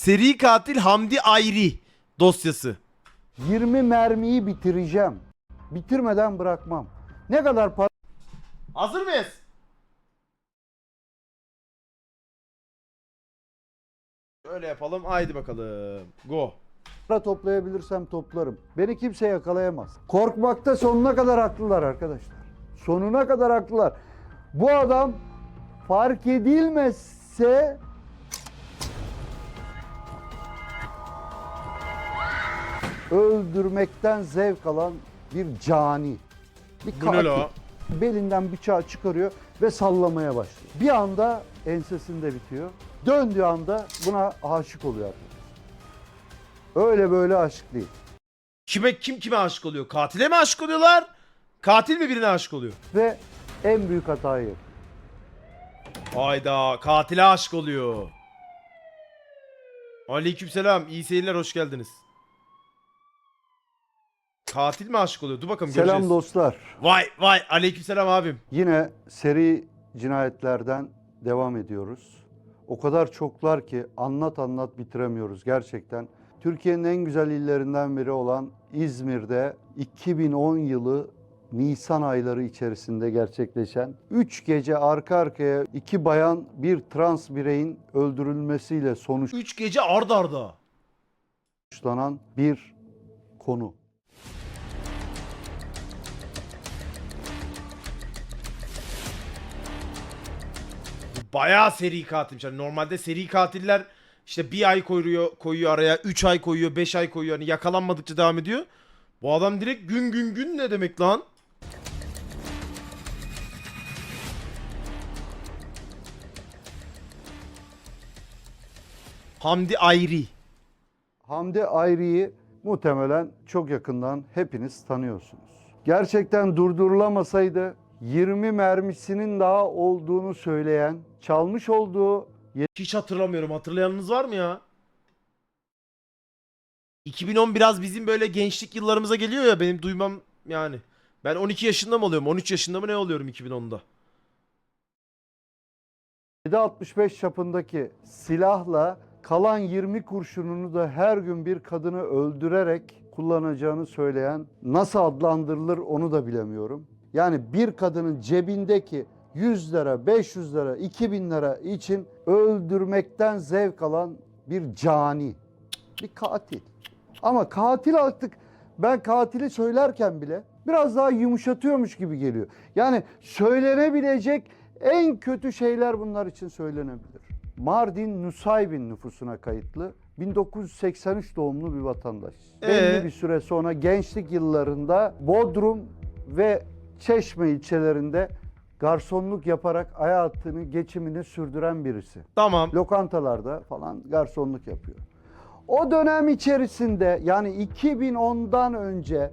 Seri katil Hamdi Ayri dosyası. 20 mermiyi bitireceğim. Bitirmeden bırakmam. Ne kadar para Hazır mıyız? Öyle yapalım. Haydi bakalım. Go. toplayabilirsem toplarım. Beni kimse yakalayamaz. Korkmakta sonuna kadar haklılar arkadaşlar. Sonuna kadar haklılar. Bu adam fark edilmezse öldürmekten zevk alan bir cani. Bir Bu ne katil. la? Belinden bıçağı çıkarıyor ve sallamaya başlıyor. Bir anda ensesinde bitiyor. Döndüğü anda buna aşık oluyor arkadaşlar. Öyle böyle aşık değil. Kime kim kime aşık oluyor? Katile mi aşık oluyorlar? Katil mi birine aşık oluyor? Ve en büyük hatayı yapıyor. Hayda katile aşık oluyor. Aleykümselam. İyi seyirler hoş geldiniz. Katil mi aşık oluyor? Dur bakalım Selam göreceğiz. dostlar. Vay vay aleykümselam abim. Yine seri cinayetlerden devam ediyoruz. O kadar çoklar ki anlat anlat bitiremiyoruz gerçekten. Türkiye'nin en güzel illerinden biri olan İzmir'de 2010 yılı Nisan ayları içerisinde gerçekleşen 3 gece arka arkaya iki bayan bir trans bireyin öldürülmesiyle 3 gece ard arda. sonuçlanan bir konu. Bayağı seri katilmiş. Yani normalde seri katiller işte bir ay koyuyor, koyuyor araya, 3 ay koyuyor, 5 ay koyuyor. Hani yakalanmadıkça devam ediyor. Bu adam direkt gün gün gün ne demek lan? Hamdi Ayri. Hamdi Ayri'yi muhtemelen çok yakından hepiniz tanıyorsunuz. Gerçekten durdurulamasaydı 20 mermisinin daha olduğunu söyleyen, çalmış olduğu Hiç hatırlamıyorum. Hatırlayanınız var mı ya? 2010 biraz bizim böyle gençlik yıllarımıza geliyor ya benim duymam yani. Ben 12 yaşında mı oluyorum? 13 yaşında mı ne oluyorum 2010'da? 7.65 çapındaki silahla kalan 20 kurşununu da her gün bir kadını öldürerek kullanacağını söyleyen nasıl adlandırılır onu da bilemiyorum. Yani bir kadının cebindeki 100 lira, 500 lira, 2000 lira için öldürmekten zevk alan bir cani, bir katil. Ama katil artık ben katili söylerken bile biraz daha yumuşatıyormuş gibi geliyor. Yani söylenebilecek en kötü şeyler bunlar için söylenebilir. Mardin Nusaybin nüfusuna kayıtlı 1983 doğumlu bir vatandaş. Ee? Belli bir süre sonra gençlik yıllarında Bodrum ve Çeşme ilçelerinde garsonluk yaparak hayatını, geçimini sürdüren birisi Tamam. lokantalarda falan garsonluk yapıyor. O dönem içerisinde yani 2010'dan önce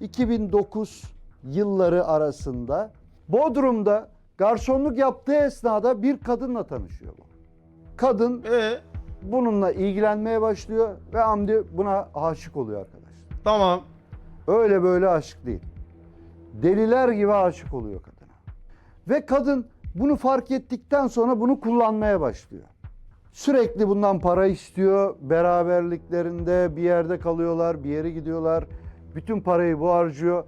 2008-2009 yılları arasında Bodrum'da garsonluk yaptığı esnada bir kadınla tanışıyor bu. Kadın Ee, bununla ilgilenmeye başlıyor ve Hamdi buna aşık oluyor arkadaşlar. tamam. Öyle böyle aşık değil. Deliler gibi aşık oluyor kadına. Ve kadın bunu fark ettikten sonra bunu kullanmaya başlıyor. Sürekli bundan para istiyor. Beraberliklerinde bir yerde kalıyorlar, bir yere gidiyorlar. Bütün parayı bu harcıyor.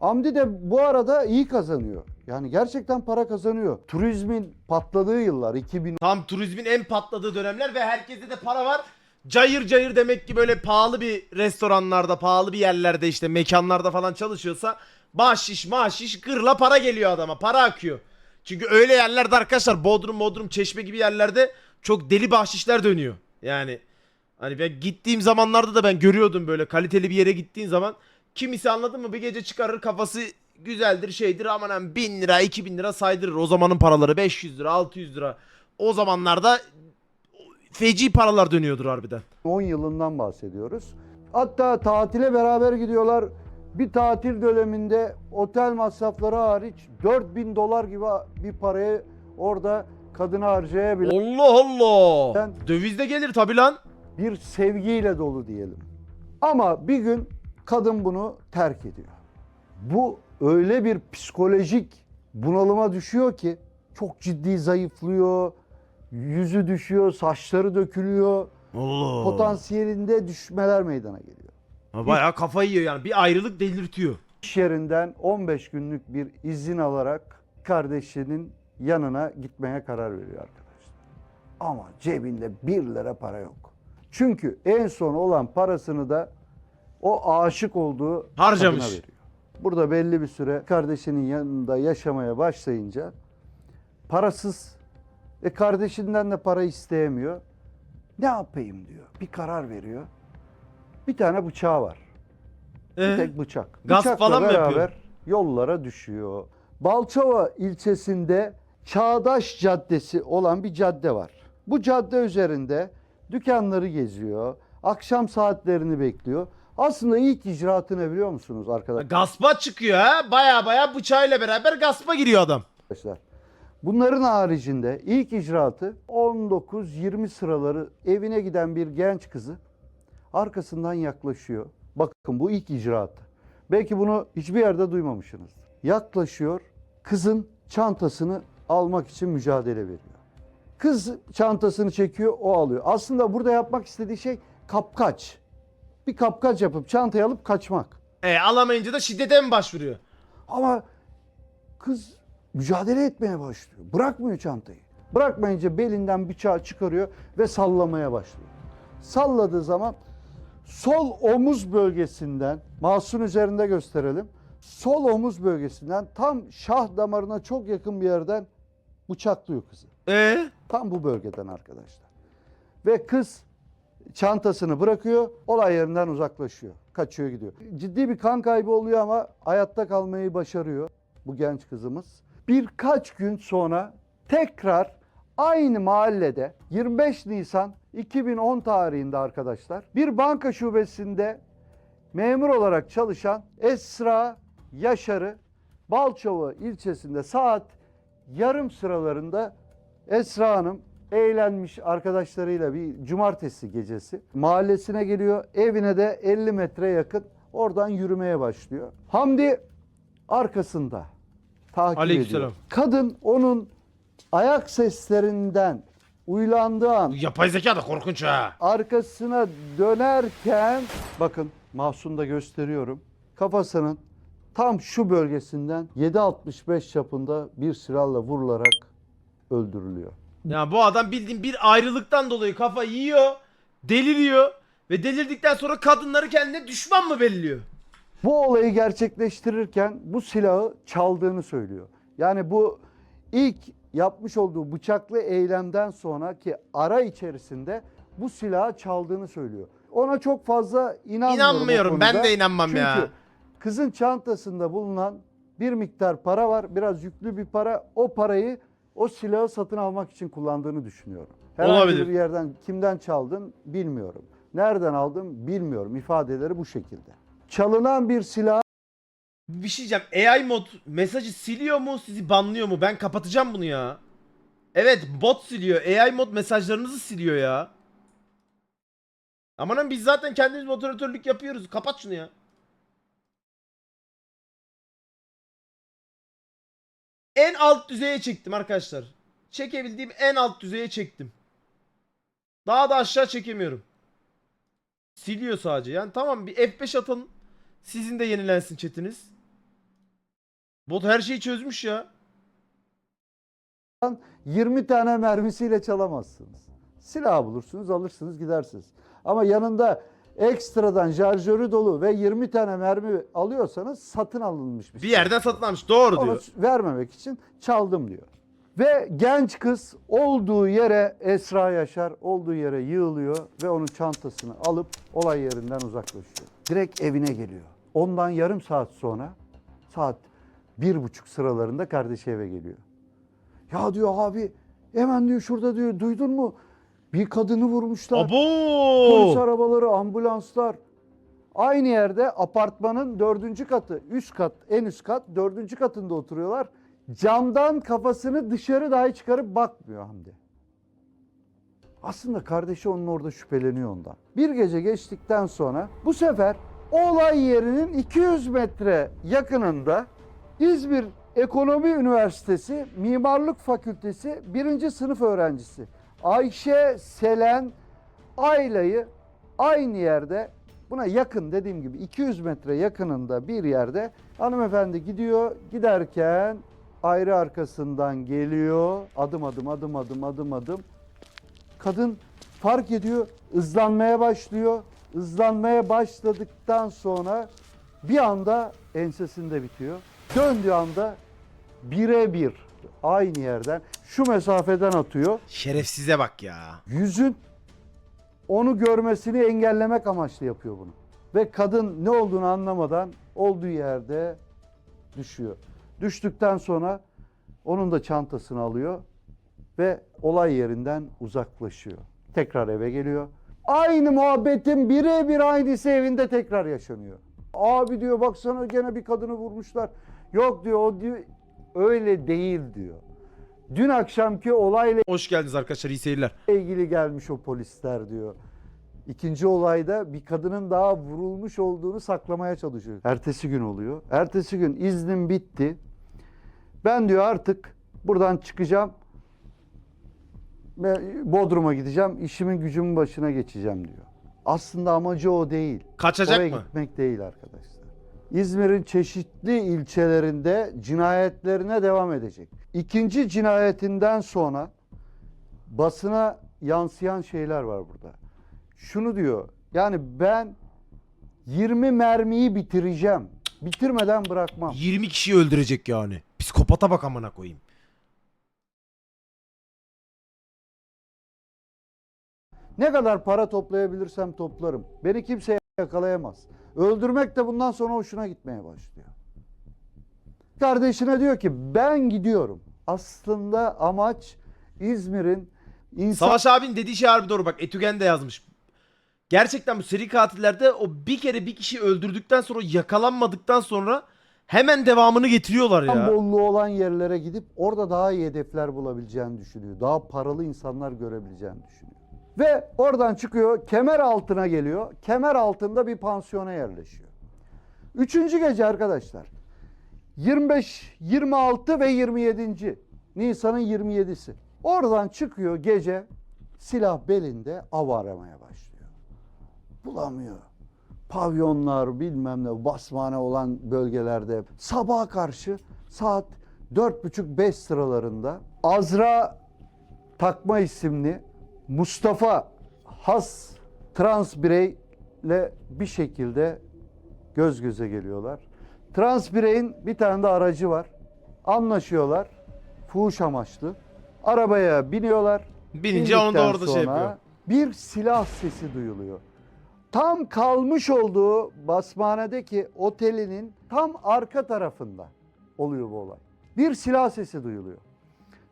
Hamdi de bu arada iyi kazanıyor. Yani gerçekten para kazanıyor. Turizmin patladığı yıllar 2000 Tam turizmin en patladığı dönemler ve herkeste de para var. Cayır cayır demek ki böyle pahalı bir restoranlarda, pahalı bir yerlerde işte mekanlarda falan çalışıyorsa bahşiş mahşiş gırla para geliyor adama. Para akıyor. Çünkü öyle yerlerde arkadaşlar Bodrum, Bodrum, Çeşme gibi yerlerde çok deli bahşişler dönüyor. Yani hani ben gittiğim zamanlarda da ben görüyordum böyle kaliteli bir yere gittiğin zaman kimisi anladın mı bir gece çıkarır kafası güzeldir şeydir aman aman 1000 lira 2000 lira saydırır o zamanın paraları 500 lira 600 lira o zamanlarda feci paralar dönüyordur harbiden. 10 yılından bahsediyoruz. Hatta tatile beraber gidiyorlar. Bir tatil döneminde otel masrafları hariç 4000 dolar gibi bir parayı orada kadına harcayabilen Allah Allah. Ben- Döviz de gelir tabi lan. bir sevgiyle dolu diyelim. Ama bir gün kadın bunu terk ediyor. Bu öyle bir psikolojik bunalıma düşüyor ki çok ciddi zayıflıyor. yüzü düşüyor, saçları dökülüyor. Allah. Potansiyelinde düşmeler meydana geliyor. Ha, Bayağı kafayı yiyor yani. Bir ayrılık delirtiyor. İş yerinden 15 günlük bir izin alarak kardeşinin yanına gitmeye karar veriyor arkadaşlar. Ama cebinde 1 lira para yok. Çünkü en son olan parasını da o aşık olduğu Harcamış. kadına veriyor. Burada belli bir süre kardeşinin yanında yaşamaya başlayınca parasız ve kardeşinden de para isteyemiyor. Ne yapayım diyor. Bir karar veriyor. Bir tane bıçağı var. Bir Ee? tek bıçak. Gasp Bıçakla falan mı beraber yapıyor? yollara düşüyor. Balçova ilçesinde Çağdaş Caddesi olan bir cadde var. Bu cadde üzerinde dükkanları geziyor. Akşam saatlerini bekliyor. Aslında ilk icraatı ne biliyor musunuz arkadaşlar? Gaspa çıkıyor ha. Baya baya bıçağıyla beraber gaspa giriyor adam. Bunların haricinde ilk icraatı 19-20 sıraları evine giden bir genç kızı arkasından yaklaşıyor. Bakın bu ilk icraatı. Belki bunu hiçbir yerde duymamışsınızdır. Yaklaşıyor, kızın çantasını almak için mücadele veriyor. Kız çantasını çekiyor, o alıyor. Aslında burada yapmak istediği şey kapkaç. Bir kapkaç yapıp çantayı alıp kaçmak. E alamayınca da şiddete mi başvuruyor? Ama kız mücadele etmeye başlıyor. Bırakmıyor çantayı. Bırakmayınca belinden bıçağı çıkarıyor ve sallamaya başlıyor. Salladığı zaman sol omuz bölgesinden, mouse'un üzerinde gösterelim. Sol omuz bölgesinden tam şah damarına çok yakın bir yerden bıçaklıyor kızı. E Tam bu bölgeden arkadaşlar. Ve kız çantasını bırakıyor, olay yerinden uzaklaşıyor. Kaçıyor gidiyor. Ciddi bir kan kaybı oluyor ama hayatta kalmayı başarıyor bu genç kızımız. Birkaç gün sonra tekrar aynı mahallede 25 Nisan 2010 tarihinde arkadaşlar bir banka şubesinde memur olarak çalışan Esra Yaşar'ı Balçova ilçesinde saat yarım sıralarında Esra Hanım eğlenmiş arkadaşlarıyla bir cumartesi gecesi mahallesine geliyor. Evine de 50 metre yakın oradan yürümeye başlıyor. Hamdi arkasında takip Aleykümselam. ediyor. Kadın onun ayak seslerinden uylandığı an yapay zeka da korkunç ha. arkasına dönerken bakın Mahsun'da gösteriyorum. Kafasının tam şu bölgesinden 7.65 çapında bir silahla vurularak öldürülüyor. Ya bu adam bildiğin bir ayrılıktan dolayı kafa yiyor, deliriyor ve delirdikten sonra kadınları kendine düşman mı belliyor? Bu olayı gerçekleştirirken bu silahı çaldığını söylüyor. Yani bu ilk yapmış olduğu bıçaklı eylemden sonraki ara içerisinde bu silahı çaldığını söylüyor. Ona çok fazla inanmıyorum. İnanmıyorum, ben de inanmam Çünkü ya. kızın çantasında bulunan bir miktar para var. Biraz yüklü bir para. O parayı o silahı satın almak için kullandığını düşünüyorum. Herhangi Olabilir. bir yerden kimden çaldın bilmiyorum. Nereden aldın bilmiyorum. İfadeleri bu şekilde. Çalınan bir silah Bir şey diyeceğim. AI mod mesajı siliyor mu sizi banlıyor mu? Ben kapatacağım bunu ya. Evet bot siliyor. AI mod mesajlarınızı siliyor ya. Amanın biz zaten kendimiz moderatörlük yapıyoruz. Kapat şunu ya. En alt düzeye çektim arkadaşlar. Çekebildiğim en alt düzeye çektim. Daha da aşağı çekemiyorum. Siliyor sadece. Yani tamam bir F5 atın. Sizin de yenilensin chatiniz. Bot her şeyi çözmüş ya. 20 tane mermisiyle çalamazsınız. Silah bulursunuz, alırsınız, gidersiniz. Ama yanında ekstradan şarjörü dolu ve 20 tane mermi alıyorsanız satın alınmış bir Bir silah. yerden satın almış. Doğru Onu diyor. vermemek için çaldım diyor. Ve genç kız olduğu yere Esra Yaşar olduğu yere yığılıyor ve onun çantasını alıp olay yerinden uzaklaşıyor. Direkt evine geliyor. Ondan yarım saat sonra saat bir buçuk sıralarında kardeşi eve geliyor. Ya diyor abi hemen diyor şurada diyor duydun mu? Bir kadını vurmuşlar. Polis Abo! arabaları, ambulanslar. Aynı yerde apartmanın dördüncü katı, üst kat, en üst kat, dördüncü katında oturuyorlar. Camdan kafasını dışarı dahi çıkarıp bakmıyor Hamdi. Aslında kardeşi onun orada şüpheleniyor ondan. Bir gece geçtikten sonra bu sefer olay yerinin 200 metre yakınında İzmir Ekonomi Üniversitesi Mimarlık Fakültesi birinci sınıf öğrencisi Ayşe, Selen, Ayla'yı aynı yerde buna yakın dediğim gibi 200 metre yakınında bir yerde hanımefendi gidiyor. Giderken ayrı arkasından geliyor. Adım adım adım adım adım adım. Kadın fark ediyor, ızlanmaya başlıyor. Izlanmaya başladıktan sonra bir anda ensesinde bitiyor. Döndüğü anda birebir aynı yerden şu mesafeden atıyor. Şerefsize bak ya. Yüzün onu görmesini engellemek amaçlı yapıyor bunu. Ve kadın ne olduğunu anlamadan olduğu yerde düşüyor. Düştükten sonra onun da çantasını alıyor ve olay yerinden uzaklaşıyor. Tekrar eve geliyor. Aynı muhabbetin birebir aynısı evinde tekrar yaşanıyor. Abi diyor baksana gene bir kadını vurmuşlar. Yok diyor o diyor öyle değil diyor. Dün akşamki olayla Hoş geldiniz arkadaşlar iyi seyirler. ilgili gelmiş o polisler diyor. İkinci olayda bir kadının daha vurulmuş olduğunu saklamaya çalışıyor. Ertesi gün oluyor. Ertesi gün iznim bitti. Ben diyor artık buradan çıkacağım. Ve Bodrum'a gideceğim. işimin gücümün başına geçeceğim diyor. Aslında amacı o değil. Kaçacak Oraya mı? gitmek değil arkadaşlar. İzmir'in çeşitli ilçelerinde cinayetlerine devam edecek. İkinci cinayetinden sonra basına yansıyan şeyler var burada. Şunu diyor. Yani ben 20 mermiyi bitireceğim. Bitirmeden bırakmam. 20 kişiyi öldürecek yani. Psikopata bak amına koyayım. Ne kadar para toplayabilirsem toplarım. Beni kimse yakalayamaz. Öldürmek de bundan sonra hoşuna gitmeye başlıyor. Kardeşine diyor ki ben gidiyorum. Aslında amaç İzmir'in insan Savaş abinin dediği şey harbi doğru bak Etügen de yazmış. Gerçekten bu seri katillerde o bir kere bir kişi öldürdükten sonra yakalanmadıktan sonra hemen devamını getiriyorlar ya. bolluğu olan yerlere gidip orada daha iyi hedefler bulabileceğini düşünüyor. Daha paralı insanlar görebileceğini düşünüyor. Ve oradan çıkıyor kemer altına geliyor. Kemer altında bir pansiyona yerleşiyor. Üçüncü gece arkadaşlar. 25, 26 ve 27. Nisan'ın 27'si. Oradan çıkıyor gece silah belinde av aramaya başlıyor. Bulamıyor. Pavyonlar bilmem ne basmane olan bölgelerde sabaha karşı saat 4.30-5 sıralarında Azra Takma isimli Mustafa Has trans bireyle bir şekilde göz göze geliyorlar. Trans bireyin bir tane de aracı var. Anlaşıyorlar. Fuhuş amaçlı. Arabaya biniyorlar. Binince onu da orada şey yapıyor. Bir silah sesi duyuluyor. Tam kalmış olduğu basmanedeki otelinin tam arka tarafında oluyor bu olay. Bir silah sesi duyuluyor.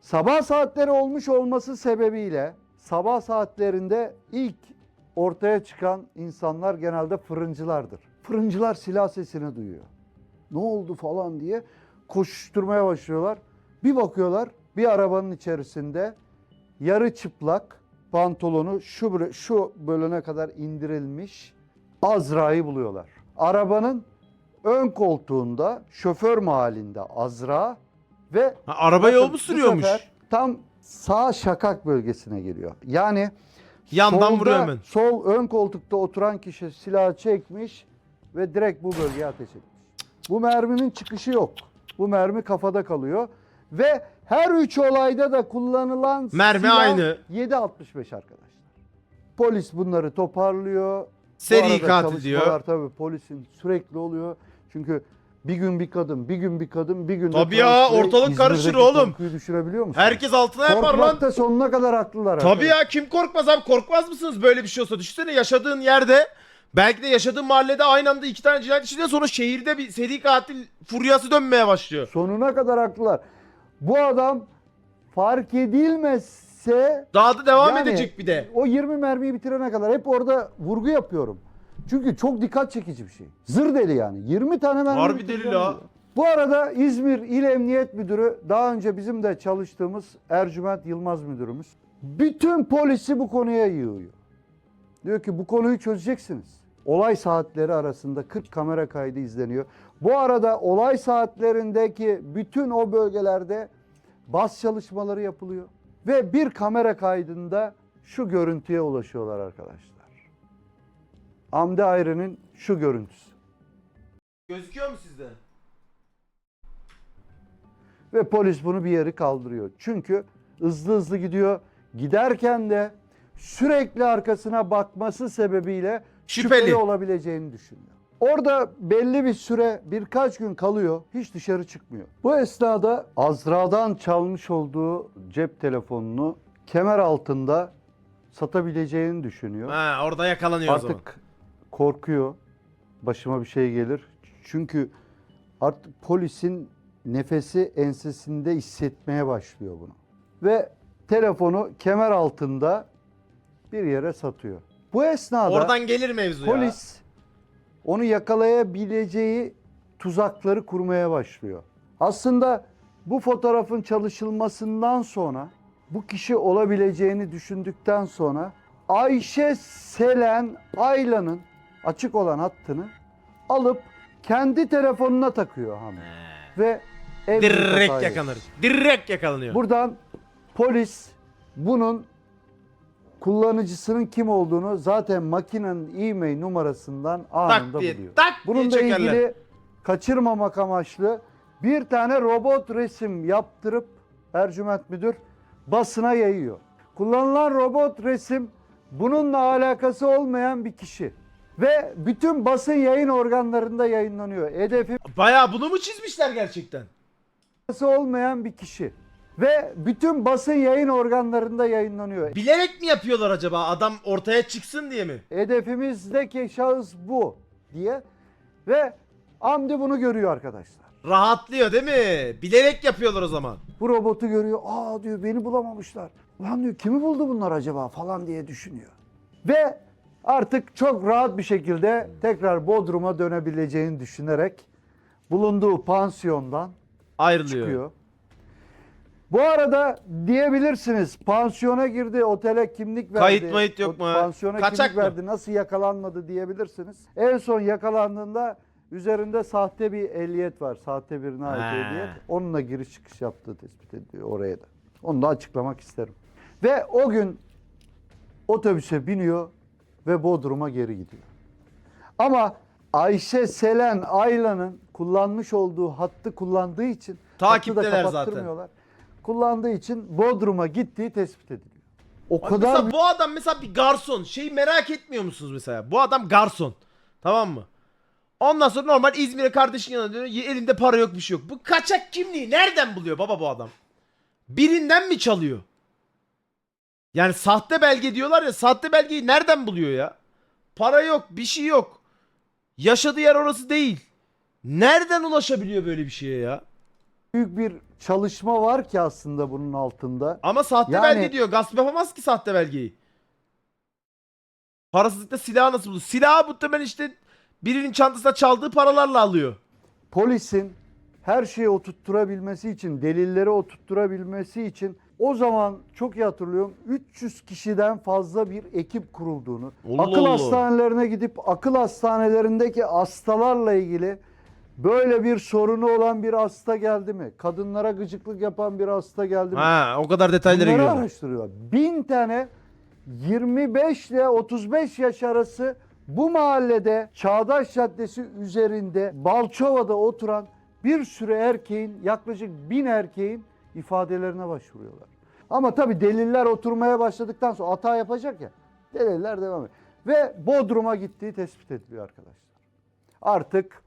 Sabah saatleri olmuş olması sebebiyle sabah saatlerinde ilk ortaya çıkan insanlar genelde fırıncılardır. Fırıncılar silah sesini duyuyor. Ne oldu falan diye koşuşturmaya başlıyorlar. Bir bakıyorlar bir arabanın içerisinde yarı çıplak pantolonu şu şu bölüne kadar indirilmiş Azra'yı buluyorlar. Arabanın ön koltuğunda şoför mahallinde Azra ve Ha, arabayı o bakın mu sürüyormuş? tam sağ şakak bölgesine geliyor. Yani Yandan solda- vuruyor hemen. Sol ön koltukta oturan kişi silahı çekmiş ve direkt bu bölgeye ateş etmiş. Bu merminin çıkışı yok. Bu mermi kafada kalıyor ve her üç olayda da kullanılan Mermi silah aynı. 7.65 arkadaşlar. Polis bunları toparlıyor. Bu Seri arada katil diyor. Tabii polisin sürekli oluyor. Çünkü bir gün bir kadın, bir gün bir kadın, bir gün de Tabii ya, ortalık İzmir'deki karışır oğlum. korkuyu düşürebiliyor musun? Herkes altına yapar lan. Korkmakta sonuna kadar haklılar. Tabii ya kim korkmaz abi korkmaz mısınız böyle bir şey olsa? Düşünsene yaşadığın yerde belki de yaşadığın mahallede aynı anda iki tane cinayet işlediğinden sonra şehirde bir seri katil furyası dönmeye başlıyor. Sonuna kadar haklılar. Bu adam fark edilmezse Daha da devam Yani- edecek bir de. o 20 mermiyi bitirene kadar hep orada vurgu yapıyorum. Çünkü çok dikkat çekici bir şey. Zır deli yani. 20 tane mermi Harbi deli la. Bu arada İzmir İl Emniyet Müdürü daha önce bizim de çalıştığımız Ercüment Yılmaz müdürümüz bütün polisi bu konuya yığıyor. Diyor ki bu konuyu çözeceksiniz. Olay saatleri arasında 40 kamera kaydı izleniyor. Bu arada olay saatlerindeki bütün o bölgelerde bas çalışmaları yapılıyor. Ve bir kamera kaydında şu görüntüye ulaşıyorlar arkadaşlar. Hamdi Ayrı'nın şu görüntüsü. Gözüküyor mu sizde? Ve polis bunu bir yeri kaldırıyor. Çünkü hızlı hızlı gidiyor. Giderken de sürekli arkasına bakması sebebiyle şüpheli, Şüpheli. olabileceğini düşünüyor. Orada belli bir süre birkaç gün kalıyor. Hiç dışarı çıkmıyor. Bu esnada Azra'dan çalmış olduğu cep telefonunu kemer altında satabileceğini düşünüyor. Ha orada yakalanıyor o zaman. Korkuyor. Başıma bir şey gelir. Çünkü artık polisin nefesi ensesinde hissetmeye başlıyor bunu. Ve telefonu kemer altında bir yere satıyor. Bu esnada Oradan gelir mevzu ya. polis onu yakalayabileceği tuzakları kurmaya başlıyor. Aslında bu fotoğrafın çalışılmasından sonra bu kişi olabileceğini düşündükten sonra Ayşe Selen Ayla'nın açık olan hattını alıp kendi telefonuna takıyor Hamdi. Ve en büyük Direkt hatayı. yakalanır. Direkt yakalanıyor. Buradan polis bunun kullanıcısının kim olduğunu zaten makinenin e-mail numarasından anında tak diye, buluyor. tak diye çekerler. ilgili kaçırmamak amaçlı bir tane robot resim yaptırıp Ercüment Müdür basına yayıyor. Kullanılan robot resim bununla alakası olmayan bir kişi. Ve bütün basın yayın organlarında yayınlanıyor. Hedefi Bayağı bunu mu çizmişler gerçekten? olmayan bir kişi. Ve bütün basın yayın organlarında yayınlanıyor. Bilerek mi yapıyorlar acaba? Adam ortaya çıksın diye mi? Hedefimizdeki şahıs bu diye. Ve Hamdi bunu görüyor arkadaşlar. Rahatlıyor değil mi? Bilerek yapıyorlar o zaman. Bu robotu görüyor. Aa diyor beni bulamamışlar. Lan diyor kimi buldu bunlar acaba falan diye düşünüyor. Ve artık çok rahat bir şekilde tekrar Bodrum'a dönebileceğini düşünerek bulunduğu pansiyondan Ayrılıyor. çıkıyor. Bu arada diyebilirsiniz pansiyona girdi, otele kimlik verdi. Kayıt mayıt yok mu? Pansiyona Kaçak kimlik mı? verdi, nasıl yakalanmadı diyebilirsiniz. En son yakalandığında üzerinde sahte bir ehliyet var. Sahte birine ait Ha. ehliyet. Onunla giriş çıkış yaptığı tespit ediliyor oraya da. Onu da açıklamak isterim. Ve o gün otobüse biniyor ve Bodrum'a geri gidiyor. Ama Ayşe Selen Ayla'nın kullanmış olduğu hattı kullandığı için Takipteler hattı da zaten. Kullandığı için Bodrum'a gittiği tespit ediliyor. O Bak kadar mesela bu adam mesela bir garson. Şeyi merak etmiyor musunuz mesela? Bu adam garson. Tamam mı? Ondan sonra normal İzmir'e kardeşin yanına dönüyor. Elinde para yok bir şey yok. Bu kaçak kimliği nereden buluyor baba bu adam? Birinden mi çalıyor? Yani sahte belge diyorlar ya sahte belgeyi nereden buluyor ya? Para yok bir şey yok. Yaşadığı yer orası değil. Nereden ulaşabiliyor böyle bir şeye ya? büyük bir çalışma var ki aslında bunun altında. Ama sahte Yani- belge diyor. Gasp yapamaz ki sahte belgeyi. Parasızlıkta silahı nasıl bulur? Silahı muhtemelen işte birinin çantasında çaldığı paralarla alıyor. Polisin her şeyi oturtturabilmesi için, delilleri oturtturabilmesi için o zaman çok iyi hatırlıyorum 300 kişiden fazla bir ekip kurulduğunu, Allah akıl Allah. hastanelerine gidip akıl hastanelerindeki hastalarla ilgili böyle bir sorunu olan bir hasta geldi mi? Kadınlara gıcıklık yapan bir hasta geldi mi? Ha, o kadar detaylara Bunları giriyor. araştırıyorlar. Bin tane 25 ile 35 yaş arası bu mahallede Çağdaş Caddesi üzerinde Balçova'da oturan bir sürü erkeğin yaklaşık bin erkeğin ifadelerine başvuruyorlar. Ama tabii deliller oturmaya başladıktan sonra hata yapacak ya. Deliller devam ediyor. Ve Bodrum'a gittiği tespit ediliyor arkadaşlar. Artık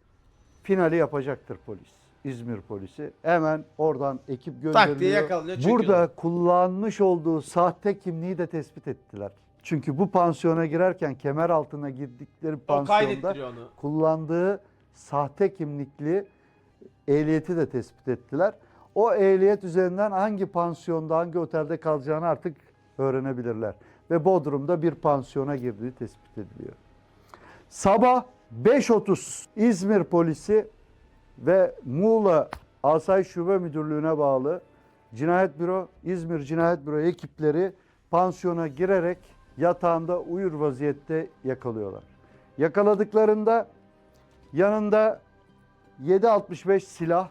finali yapacaktır polis. İzmir polisi. Hemen oradan ekip gönderiliyor. Burada kullanmış olduğu sahte kimliği de tespit ettiler. Çünkü bu pansiyona girerken kemer altına girdikleri pansiyonda kullandığı sahte kimlikli ehliyeti de tespit ettiler. O ehliyet üzerinden hangi pansiyonda, hangi otelde kalacağını artık öğrenebilirler. Ve Bodrum'da bir pansiyona girdiği tespit ediliyor. Sabah 5.30 İzmir polisi ve Muğla Asayiş Şube Müdürlüğü'ne bağlı Cinayet Büro, İzmir Cinayet Büro ekipleri pansiyona girerek yatağında uyur vaziyette yakalıyorlar. Yakaladıklarında yanında 7.65 silah,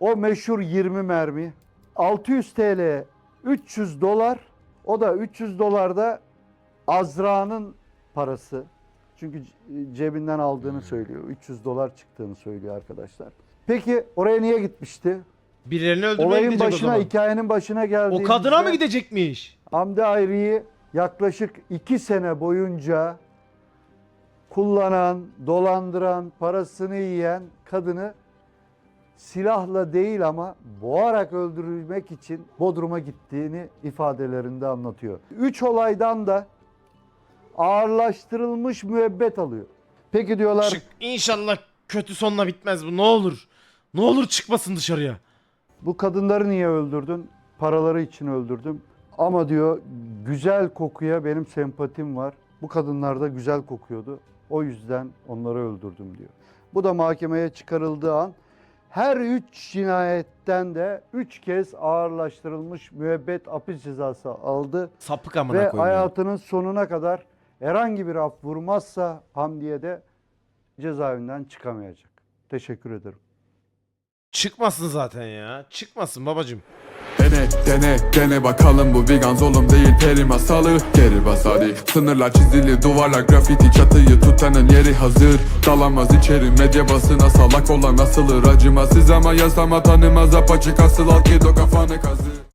o meşhur 20 mermi, 600 TL 300 dolar o da 300 dolar da Azra'nın parası. Çünkü cebinden aldığını söylüyor. 300 dolar çıktığını söylüyor arkadaşlar. Peki oraya niye gitmişti? Birilerini öldürmeye Olayın gidecek o başına, zaman. hikayenin başına O geldiğimizde kadına mı gidecekmiş? Hamdi Ayrı'yı yaklaşık 2 sene boyunca kullanan, dolandıran, parasını yiyen kadını silahla değil ama boğarak öldürmek için Bodrum'a gittiğini ifadelerinde anlatıyor. Üç olaydan da ağırlaştırılmış müebbet alıyor. Peki diyorlar Çık inşallah kötü sonla bitmez bu ne olur. Ne olur çıkmasın dışarıya. bu kadınları niye öldürdün? Paraları için öldürdüm. Ama diyor güzel kokuya benim sempatim var. Bu kadınlar da güzel kokuyordu. O yüzden onları öldürdüm diyor. Bu da mahkemeye çıkarıldığı an her üç cinayetten de üç kez ağırlaştırılmış müebbet hapis cezası aldı. Sapık amına Ve koyayım. ya. hayatının sonuna kadar herhangi bir af vurmazsa Hamdiye de cezaevinden çıkamayacak. Teşekkür ederim. Çıkmasın zaten ya. Çıkmasın babacım. Dene dene dene. Bakalım bu vegan zulüm değil peri masalı. Geri bas Sınırlar çizili duvarlar grafiti. Çatıyı tutanın yeri hazır. Dalamaz içeri medya basına salak olan asılır. Acımasız ama yasama tanımaz. Apaçık asıl al ki do kafanı kazır